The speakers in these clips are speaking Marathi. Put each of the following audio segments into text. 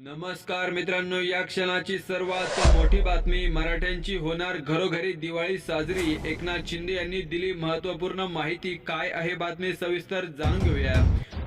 नमस्कार मित्रांनो या क्षणाची सर्वात मोठी बातमी मराठ्यांची होणार घरोघरी दिवाळी साजरी. एकनाथ शिंदे यांनी दिली महत्त्वपूर्ण माहिती. काय आहे बातमी? सविस्तर जाणून घेऊया.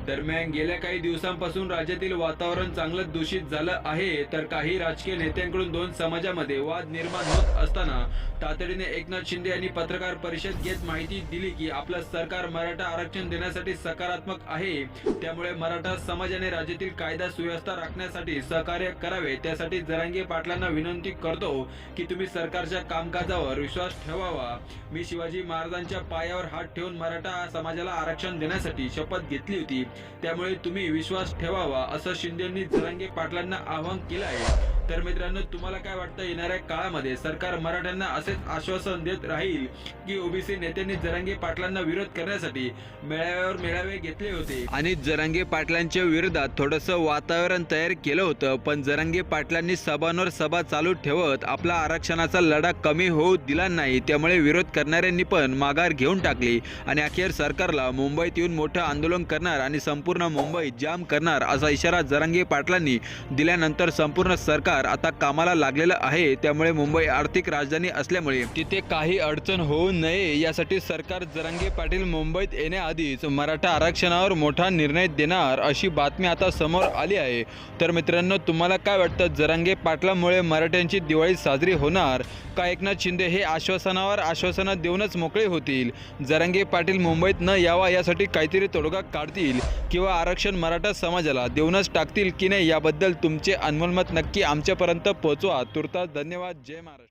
दरम्यान गेल्या काही दिवसांपासून राज्यातील वातावरण चांगलं दूषित झालं आहे तर काही राजकीय नेत्यांकडून दोन समाजामध्ये वाद निर्माण होत असताना तातडीने एकनाथ शिंदे यांनी पत्रकार परिषद घेत माहिती दिली की आपलं सरकार मराठा आरक्षण देण्यासाठी सकारात्मक आहे. त्यामुळे मराठा समाजाने राज्यातील कायदा सुव्यवस्था राखण्यासाठी सहकार्य करावे. त्यासाठी जरांगे पाटलांना विनंती करतो की तुम्ही सरकारच्या कामकाजावर विश्वास ठेवावा. मी शिवाजी महाराजांच्या पायावर हात ठेवून मराठा समाजाला आरक्षण देण्यासाठी शपथ घेतली होती. त्यामुळे तुम्ही विश्वास ठेवावा असं शिंदेंनी जरांगे पाटलांना आवाहन केलं आहे. तर मित्रांनो तुम्हाला काय वाटतं? येणाऱ्या काळामध्ये सरकार मराठ्यांना असेच आश्वासन देत राहील की ओबीसी नेत्यांनी जरांगे पाटलांना विरोध करण्यासाठी मेळाव्यावर मेळावे घेतले होते. आणि जरांगे पाटलांच्या विरोधात थोडस वातावरण तयार केलं होतं पण जरांगे पाटलांनी सभांवर सभा चालू ठेवत आपला आरक्षणाचा लढा कमी होऊ दिला नाही त्यामुळे विरोध करणाऱ्यांनी पण माघार घेऊन टाकली. आणि अखेर सरकारला मुंबईत येऊन मोठं आंदोलन करणार आणि संपूर्ण मुंबई जाम करणार असा इशारा जरांगे पाटलांनी दिल्यानंतर संपूर्ण सरकार आता कामाला लागलेलं आहे त्यामुळे मुंबई आर्थिक राजधानी असल्यामुळे. तिथे काही अडचण होऊ नये यासाठी सरकार जरांगे पाटील मुंबईत येण्याआधीच मराठा आरक्षणावर मोठा निर्णय देणार अशी बातमी आता समोर आली आहे. तर मित्रांनो तुम्हाला काय वाटतं? जरांगे पाटलामुळे मराठ्यांची दिवाळी साजरी होणार? का एकनाथ शिंदे हे आश्वासनावर आश्वासनं देऊनच मोकळे होतील? जरांगे पाटील मुंबईत न यावा यासाठी काहीतरी तोडगा काढतील? किंवा आरक्षण मराठा समाजाला देऊनच टाकतील की नाही? याबद्दल तुमचे अनमोल मत नक्की आमच्यापर्यंत पोहोचवा. तुर्तास धन्यवाद. जय महाराष्ट्र.